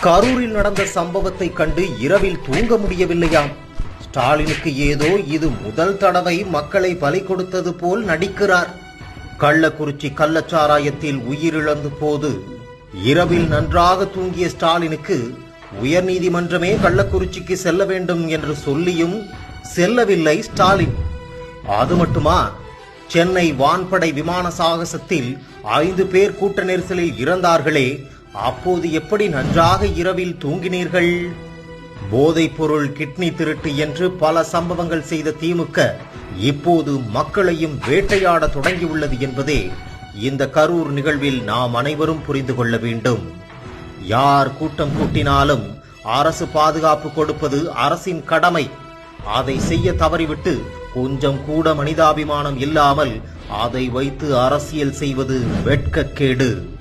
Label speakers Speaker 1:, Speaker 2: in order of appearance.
Speaker 1: கரூரில் நடந்த சம்பவத்தை கண்டு இரவில் தூங்க முடியவில்லையாம். ஸ்டாலினுக்கு ஏதோ இது முதல் தடவை மக்களை பலி கொடுத்தது போல் நடிக்கிறார். கள்ளக்குறிச்சி கள்ளச்சாராயத்தில் உயிரிழந்த போது இரவில் நன்றாக தூங்கிய ஸ்டாலினுக்கு உயர்நீதிமன்றமே கள்ளக்குறிச்சிக்கு செல்ல வேண்டும் என்று சொல்லியும் செல்லவில்லை ஸ்டாலின். அது மட்டுமா? சென்னை வான்படை விமான சாகசத்தில் ஐந்து பேர் கூட்ட நெரிசலில் இறந்தார்களே அப்போது எப்படி நன்றாக இரவில் தூங்கினீர்கள்? போதைப் பொருள் கிட்னி திருட்டு என்று பல சம்பவங்கள் செய்த திமுக இப்போது மக்களையும் வேட்டையாட தொடங்கியுள்ளது என்பதே இந்த கரூர் நிகழ்வில் நாம் அனைவரும் புரிந்து கொள்ள வேண்டும். யார் கூட்டம் கூட்டினாலும் அரசு பாதுகாப்பு கொடுப்பது அரசின் கடமை. அதை செய்ய தவறிவிட்டு கொஞ்சம் கூட மனிதாபிமானம் இல்லாமல் அதை வைத்து அரசியல் செய்வது வெட்கக்கேடு.